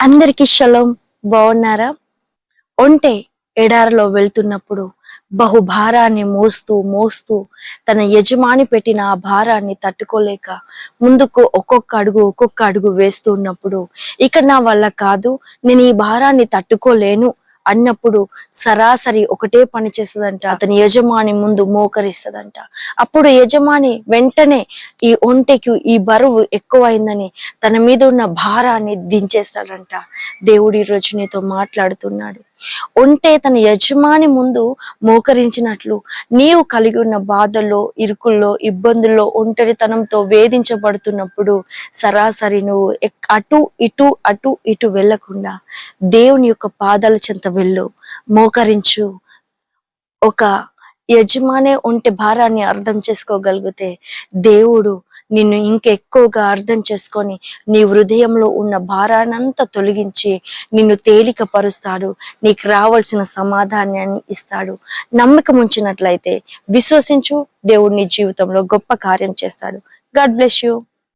అందరికి షలోం. బాగున్నారా? ఒంటే ఎడారిలో వెళ్తున్నప్పుడు బహుభారాన్ని మోస్తూ మోస్తూ తన యజమాని పెట్టిన ఆ భారాన్ని తట్టుకోలేక ముందుకు ఒక్కొక్క అడుగు ఒక్కొక్క అడుగు వేస్తున్నప్పుడు ఇక నా వల్ల కాదు నేను ఈ భారాన్ని తట్టుకోలేను అన్నప్పుడు సరాసరి ఒకటే పని చేస్తుందంట. అతని యజమాని ముందు మోకరిస్తుందంట. అప్పుడు యజమాని వెంటనే ఈ ఒంటెకి ఈ బరువు ఎక్కువైందని తన మీద ఉన్న భారాన్ని దించేస్తాడంట. దేవుడి ఈ రోజు నీతో మాట్లాడుతున్నాడు. ఒంటే తన యజమాని ముందు మోకరించినట్లు నీవు కలిగి ఉన్న బాధల్లో ఇరుకుల్లో ఇబ్బందుల్లో ఒంటరితనంతో వేధించబడుతున్నప్పుడు సరాసరి నువ్వు అటు ఇటు అటు ఇటు వెళ్ళకుండా దేవుని యొక్క పాదాల చెంత వెళ్ళు మోకరించు. ఒక యజమానే ఉంటే భారాన్ని అర్థం చేసుకోగలిగితే దేవుడు నిన్ను ఇంకెక్కువగా అర్థం చేసుకొని నీ హృదయంలో ఉన్న భారానంతా తొలగించి నిన్ను తేలిక పరుస్తాడు నీకు రావాల్సిన సమాధానాన్ని ఇస్తాడు. నమ్మకం ఉంచినట్లయితే విశ్వసించు. దేవుడు నీ జీవితంలో గొప్ప కార్యం చేస్తాడు. God bless you.